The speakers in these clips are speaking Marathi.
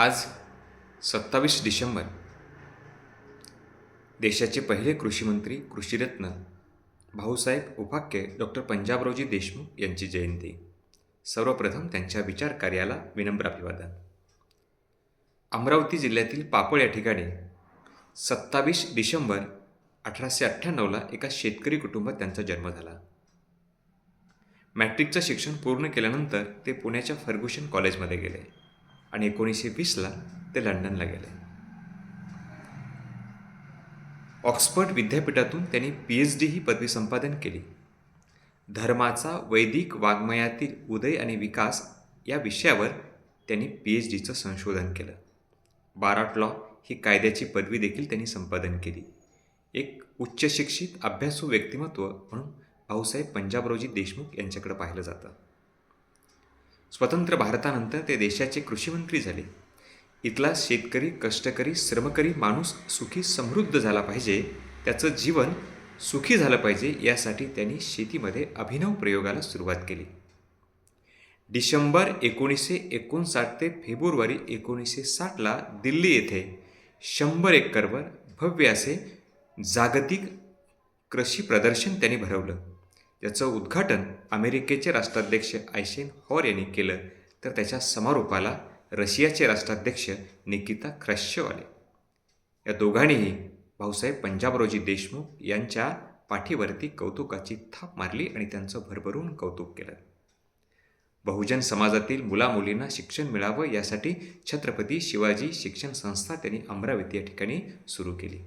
आज सत्तावीस डिसेंबर देशाचे पहिले कृषीमंत्री कृषीरत्न भाऊसाहेब उपाख्य डॉक्टर पंजाबरावजी देशमुख यांची जयंती. सर्वप्रथम त्यांच्या विचार कार्याला विनम्र अभिवादन. अमरावती जिल्ह्यातील पापळ या ठिकाणी सत्तावीस डिसेंबर अठराशे अठ्ठ्याण्णवला एका शेतकरी कुटुंबात त्यांचा जन्म झाला. मॅट्रिकचं शिक्षण पूर्ण केल्यानंतर ते पुण्याच्या फर्ग्युशन कॉलेजमध्ये गेले. आणि एकोणीसशे वीसला ते लंडनला गेले. ऑक्सफर्ड विद्यापीठातून त्यांनी पी एच डी ही पदवी संपादन केली. धर्माचा वैदिक वाङ्मयातील उदय आणि विकास या विषयावर त्यांनी पी एच डीचं संशोधन केलं. बाराट लॉ ही कायद्याची पदवी देखील त्यांनी संपादन केली. एक उच्च शिक्षित अभ्यासू व्यक्तिमत्व म्हणून भाऊसाहेब पंजाबरावजी देशमुख यांच्याकडे पाहिलं जातं. स्वतंत्र भारतानंतर ते देशाचे कृषीमंत्री झाले. इथला शेतकरी कष्टकरी श्रमकरी माणूस सुखी समृद्ध झाला पाहिजे. त्याचं जीवन सुखी झालं पाहिजे यासाठी त्यांनी शेतीमध्ये अभिनव प्रयोगाला सुरुवात केली. डिसेंबर एकोणीसशे एकोणसाठ ते फेब्रुवारी एकोणीसशे साठला दिल्ली येथे शंभर एकरवर भव्य असे जागतिक कृषी प्रदर्शन त्यांनी भरवलं. याचं उद्घाटन अमेरिकेचे राष्ट्राध्यक्ष आयशेन हॉर यांनी केलं. तर त्याच्या समारोपाला रशियाचे राष्ट्राध्यक्ष निकिता ख्रश्चव आले. या दोघांनीही भाऊसाहेब पंजाबरावजी देशमुख यांच्या पाठीवरती कौतुकाची थाप मारली आणि त्यांचं भरभरून कौतुक केलं. बहुजन समाजातील मुलामुलींना शिक्षण मिळावं यासाठी छत्रपती शिवाजी शिक्षण संस्था त्यांनी अमरावती या ठिकाणी सुरू केली.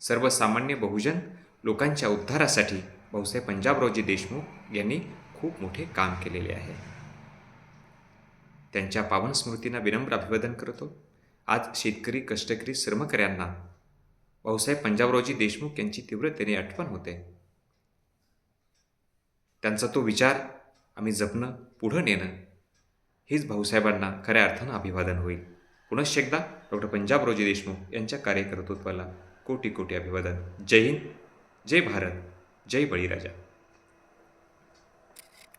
सर्वसामान्य बहुजन लोकांच्या उद्धारासाठी भाऊसाहेब पंजाबरावजी देशमुख यांनी खूप मोठे काम केलेले आहे. त्यांच्या पावन स्मृतींना विनम्र अभिवादन करतो. आज शेतकरी कष्टकरी श्रमकऱ्यांना भाऊसाहेब पंजाबरावजी देशमुख यांची तीव्रतेने आठवण होते. त्यांचा तो विचार आम्ही जपणं पुढं नेणं हेच भाऊसाहेबांना खऱ्या अर्थानं अभिवादन होईल. पुनश्च एकदा डॉक्टर पंजाबरावजी देशमुख यांच्या कार्यकर्तृत्वाला कोटी कोटी अभिवादन. जय हिंद जय भारत. जय बळीराजा.